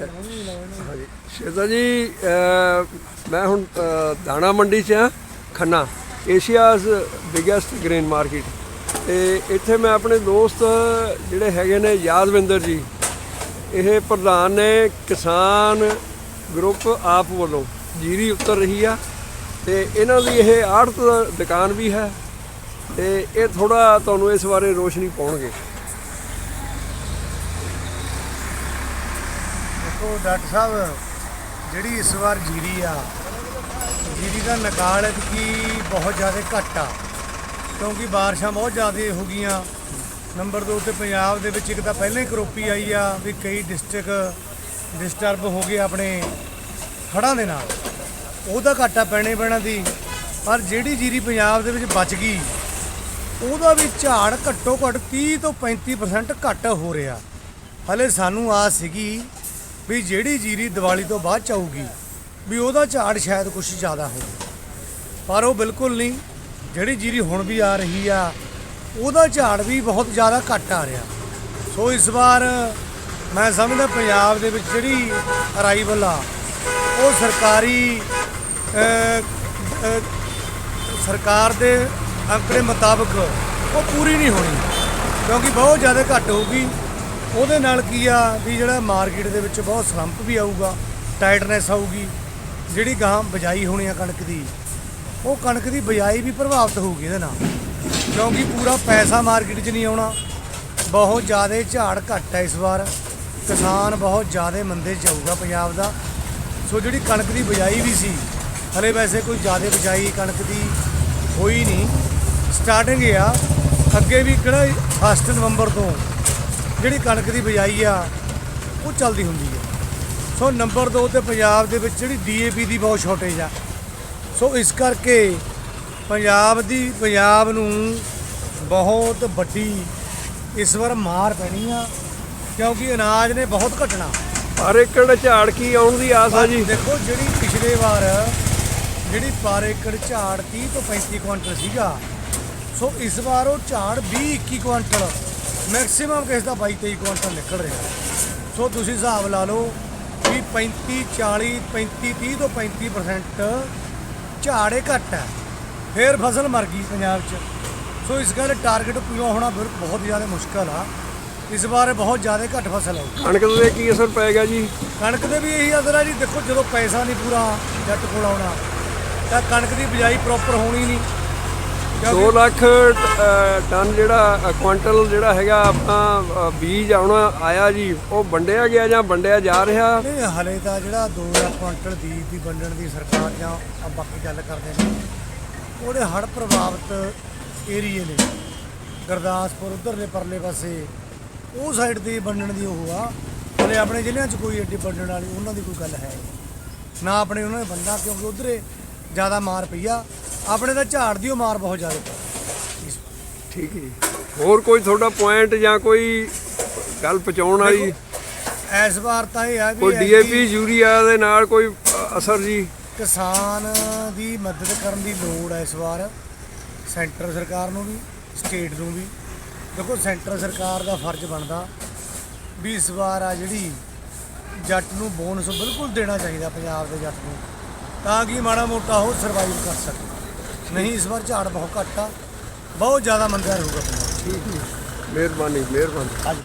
ਹਾਂਜੀ। ਸ਼ੇਜ਼ਾ ਜੀ ਮੈਂ ਹੁਣ ਦਾਣਾ ਮੰਡੀ 'ਚ ਆ Khanna Asia's biggest grain market ਤੇ ਇੱਥੇ ਮੈਂ ਆਪਣੇ ਦੋਸਤ ਜਿਹੜੇ ਹੈਗੇ ਨੇ ਯਾਦਵਿੰਦਰ ਜੀ, ਇਹ ਪ੍ਰਧਾਨ ਨੇ ਕਿਸਾਨ ਗਰੁੱਪ ਆਪ ਵੱਲੋਂ ਜੀਰੀ ਉਤਰ ਰਹੀ ਆ। ਤੇ ਇਹਨਾਂ ਦੀ ਇਹ ਆੜਤ ਦੁਕਾਨ ਵੀ ਹੈ, ਤੇ ਇਹ ਥੋੜਾ ਤੁਹਾਨੂੰ ਇਸ ਬਾਰੇ ਰੋਸ਼ਨੀ ਪਾਉਣਗੇ। ਦੇਖੋ ਡਾਕਟਰ ਸਾਹਿਬ, ਜਿਹੜੀ ਇਸ ਵਾਰ ਜੀਰੀ ਆ, ਜੀਰੀ ਦਾ ਨਕਾਲ ਕੀ ਬਹੁਤ ਜ਼ਿਆਦਾ ਘੱਟ ਆ, ਕਿਉਂਕਿ ਬਾਰਿਸ਼ਾਂ ਬਹੁਤ ਜ਼ਿਆਦਾ ਹੋ ਗਈਆਂ। ਨੰਬਰ 2 ਤੇ ਪੰਜਾਬ ਦੇ ਵਿੱਚ ਇੱਕ ਤਾਂ ਪਹਿਲਾਂ ਹੀ ਕਰੋਪੀ ਆਈ ਆ ਵੀ ਕਈ ਡਿਸਟ੍ਰਿਕਟ ਡਿਸਟਰਬ ਹੋ ਗਏ ਆਪਣੇ ਹੜ੍ਹਾਂ ਦੇ ਨਾਲ। ਉਹਦਾ ਘਾਟਾ ਪੈਣੇ ਪੈਣਾ ਦੀ ਪਰ ਜਿਹੜੀ ਜੀਰੀ ਪੰਜਾਬ ਦੇ ਵਿੱਚ ਬਚ ਗਈ, ਉਹਦਾ ਵੀ ਝਾੜ ਘੱਟੋ ਘੱਟ 30 ਤੋਂ 35% ਘੱਟ ਹੋ ਰਿਹਾ। ਹਲੇ ਸਾਨੂੰ ਆਸ ਸੀਗੀ ਵੀ ਜਿਹੜੀ ਜੀਰੀ ਦੀਵਾਲੀ ਤੋਂ ਬਾਅਦ ਚ ਆਊਗੀ, ਵੀ ਉਹਦਾ ਝਾੜ ਸ਼ਾਇਦ ਕੁਝ ਜ਼ਿਆਦਾ ਹੋਵੇ। ਪਰ ਉਹ ਬਿਲਕੁਲ ਨਹੀਂ, ਜਿਹੜੀ ਜੀਰੀ ਹੁਣ ਵੀ ਆ ਰਹੀ ਆ, ਉਹਦਾ ਝਾੜ ਵੀ ਬਹੁਤ ਜ਼ਿਆਦਾ ਘੱਟ ਆ ਰਿਹਾ। ਸੋ ਇਸ ਵਾਰ ਮੈਂ ਸਮਝਦਾ ਪੰਜਾਬ ਦੇ ਵਿੱਚ ਜਿਹੜੀ ਅਰਾਈਵਲ ਆ, ਉਹ ਸਰਕਾਰੀ ਸਰਕਾਰ ਦੇ ਅੰਕੜੇ ਮੁਤਾਬਕ ਉਹ ਪੂਰੀ ਨਹੀਂ ਹੋਣੀ, ਕਿਉਂਕਿ ਬਹੁਤ ਜ਼ਿਆਦਾ ਘੱਟ ਹੋਊਗੀ। ਉਹਦੇ ਨਾਲ ਕੀ ਆ ਵੀ ਜਿਹੜਾ ਮਾਰਕੀਟ ਦੇ ਵਿੱਚ ਬਹੁਤ ਸਲੰਪ ਵੀ ਆਊਗਾ ਟਾਈਟਨੈਸ ਆਊਗੀ, ਜਿਹੜੀ ਗਾਂ ਬਜਾਈ ਹੋਣੀ ਆ ਕਣਕ ਦੀ, ਉਹ ਕਣਕ ਦੀ ਬਜਾਈ ਵੀ ਪ੍ਰਭਾਵਿਤ ਹੋਊਗੀ ਇਹਦੇ ਨਾਲ। ਕਿਉਂਕਿ ਪੂਰਾ ਪੈਸਾ ਮਾਰਕੀਟ 'ਚ ਨਹੀਂ ਆਉਣਾ, ਬਹੁਤ ਜ਼ਿਆਦਾ ਝਾੜ ਘੱਟ ਹੈ ਇਸ ਵਾਰ, ਕਿਸਾਨ ਬਹੁਤ ਜ਼ਿਆਦਾ ਮੰਦੇ 'ਚ ਜਾਊਗਾ ਪੰਜਾਬ ਦਾ। ਸੋ ਜਿਹੜੀ ਕਣਕ ਦੀ ਬਜਾਈ ਵੀ ਸੀ, ਹਲੇ ਵੈਸੇ ਕੋਈ ਜ਼ਿਆਦਾ ਬਜਾਈ ਕਣਕ ਦੀ ਹੋਈ ਨਹੀਂ। ਸਟਾਰਟਿੰਗ ਆ, ਅੱਗੇ ਵੀ ਕਿਹੜਾ ਫਸਟ ਨਵੰਬਰ ਤੋਂ ਜਿਹੜੀ ਕਣਕ ਦੀ ਬਜਾਈ ਆ ਉਹ ਚੱਲਦੀ ਹੁੰਦੀ ਹੈ ਸੋ ਨੰਬਰ 2 ਤੇ ਪੰਜਾਬ ਦੇ ਵਿੱਚ ਜਿਹੜੀ ਡੀਏਪੀ ਦੀ ਬਹੁਤ ਸ਼ਾਰਟੇਜ ਆ। ਸੋ ਇਸ ਕਰਕੇ ਪੰਜਾਬ ਦੀ ਪੰਜਾਬ ਨੂੰ ਬਹੁਤ ਵੱਡੀ ਇਸ ਵਾਰ ਮਾਰ ਪੈਣੀ ਆ ਕਿਉਂਕਿ ਅਨਾਜ ਨੇ ਬਹੁਤ ਘਟਣਾ। ਪਰ ਏਕੜ ਝਾੜ ਕੀ ਆਉਣ ਦੀ ਆਸ ਆ ਜੀ। ਦੇਖੋ ਜਿਹੜੀ ਪਿਛਲੇ ਵਾਰ ਜਿਹੜੀ ਪਰ ਏਕੜ ਝਾੜ 30 ਤੋਂ 35 ਕੁਇੰਟਲ ਸੀਗਾ ਸੋ ਇਸ ਵਾਰ ਉਹ ਝਾੜ 20 21 ਕੁਇੰਟਲ ਮੈਕਸਿਮਮ ਕਿਸ ਦਾ 22 23 ਕੁਇੰਟਲ ਨਿਕਲ ਰਿਹਾ। ਸੋ ਤੁਸੀਂ ਹਿਸਾਬ ਲਾ ਲਓ ਵੀ 35 40 35 30 ਤੋਂ 35% ਝਾੜੇ ਘੱਟ ਹੈ। ਫੇਰ ਫਸਲ ਮਰ ਗਈ ਪੰਜਾਬ 'ਚ। ਸੋ ਇਸ ਗੱਲ ਟਾਰਗੇਟ ਪੂਰਾ ਹੋਣਾ ਫਿਰ ਬਹੁਤ ਜ਼ਿਆਦਾ ਮੁਸ਼ਕਲ ਆ। ਇਸ ਵਾਰ ਬਹੁਤ ਜ਼ਿਆਦਾ ਘੱਟ ਫਸਲ ਆਊਗੀ। ਕਣਕ ਦੇ ਕੀ ਅਸਰ ਪੈ ਗਿਆ ਜੀ? ਕਣਕ ਦੇ ਵੀ ਇਹੀ ਅਸਰ ਆ ਜੀ। ਦੇਖੋ ਜਦੋਂ ਪੈਸਾ ਨਹੀਂ ਪੂਰਾ ਜੱਟ ਕੋਲ ਆਉਣਾ ਤਾਂ ਕਣਕ ਦੀ ਬਿਜਾਈ ਪ੍ਰੋਪਰ ਹੋਣੀ ਨਹੀਂ। 2 ਕਿਉਂਕਿ ਲੱਖ ਟਨ ਜਿਹੜਾ ਅ, ਕੁਆਂਟਲ ਜਿਹੜਾ ਹੈਗਾ ਆਪਣਾ ਬੀਜ ਆਉਣਾ ਆਇਆ ਜੀ। ਉਹ ਵੰਡਿਆ ਗਿਆ ਜਾਂ ਵੰਡਿਆ ਜਾ ਰਿਹਾ? ਨਹੀਂ ਹਲੇ ਤਾਂ ਜਿਹੜਾ 2 ਲੱਖ ਕੁਇੰਟਲ ਬੀਜ ਦੀ ਵੰਡਣ ਦੀ ਸਰਕਾਰ ਜਾਂ ਆ ਬਾਕੀ ਗੱਲ ਕਰਦੇ ਨੇ ਉਹਦੇ ਹੜ੍ਹ ਪ੍ਰਭਾਵਿਤ ਏਰੀਏ ਨੇ। ਗੁਰਦਾਸਪੁਰ ਉਧਰਲੇ ਪਰਲੇ ਪਾਸੇ ਉਹ ਸਾਈਡ ਤੇ ਵੰਡਣ ਦੀ ਉਹ ਆ। ਹਲੇ ਆਪਣੇ ਜ਼ਿਲ੍ਹਿਆਂ 'ਚ ਕੋਈ ਏਡੀ ਵੰਡਣ ਵਾਲੀ ਉਹਨਾਂ ਦੀ ਕੋਈ ਗੱਲ ਹੈ। ਨਾ ਆਪਣੇ ਉਹਨਾਂ ਨੇ ਵੰਡਾ ਕਿਉਂਕਿ ਉਧਰੇ ਜ਼ਿਆਦਾ ਮਾਰ ਪਈ ਆ। ਆਪਣੇ ਤਾਂ ਝਾੜ ਦੀ ਉਹ ਮਾਰ ਬਹੁਤ ਜ਼ਿਆਦਾ। ਠੀਕ ਹੈ ਜੀ। ਹੋਰ ਕੋਈ ਤੁਹਾਡਾ ਪੁਆਇੰਟ ਜਾਂ ਕੋਈ ਗੱਲ ਪਹੁੰਚਾਉਣ ਵਾਲੀ? ਇਸ ਵਾਰ ਤਾਂ ਇਹ ਕੋਈ ਵੀ ਡੀਏਪੀ ਯੂਰੀਆ ਦੇ ਨਾਲ ਕੋਈ ਅ, ਅਸਰ ਜੀ? ਕਿਸਾਨ ਦੀ ਮਦਦ ਕਰਨ ਦੀ ਲੋੜ ਹੈ ਇਸ ਵਾਰ। ਸੈਂਟਰ ਸਰਕਾਰ ਨੂੰ ਵੀ ਸਟੇਟ ਨੂੰ ਵੀ। ਦੇਖੋ ਸੈਂਟਰ ਸਰਕਾਰ ਦਾ ਫਰਜ਼ ਬਣਦਾ ਵੀ ਇਸ ਵਾਰ ਆ ਜਿਹੜੀ ਜੱਟ ਨੂੰ ਬੋਨਸ ਬਿਲਕੁਲ ਦੇਣਾ ਚਾਹੀਦਾ ਪੰਜਾਬ ਦੇ ਜੱਟ ਨੂੰ। ਤਾਂ ਕਿ ਮਾੜਾ ਮੋਟਾ ਉਹ ਸਰਵਾਈਵ ਕਰ ਸਕੇ ਨਹੀਂ ਇਸ ਵਾਰ ਝਾੜ ਬਹੁਤ ਘੱਟ ਆ। ਬਹੁਤ ਜ਼ਿਆਦਾ ਮੰਦਿਆ ਰਹੂਗਾ। ਪੰਜਾਬ ਠੀਕ ਹੈ। ਮਿਹਰਬਾਨੀ ਮਿਹਰਬਾਨੀ।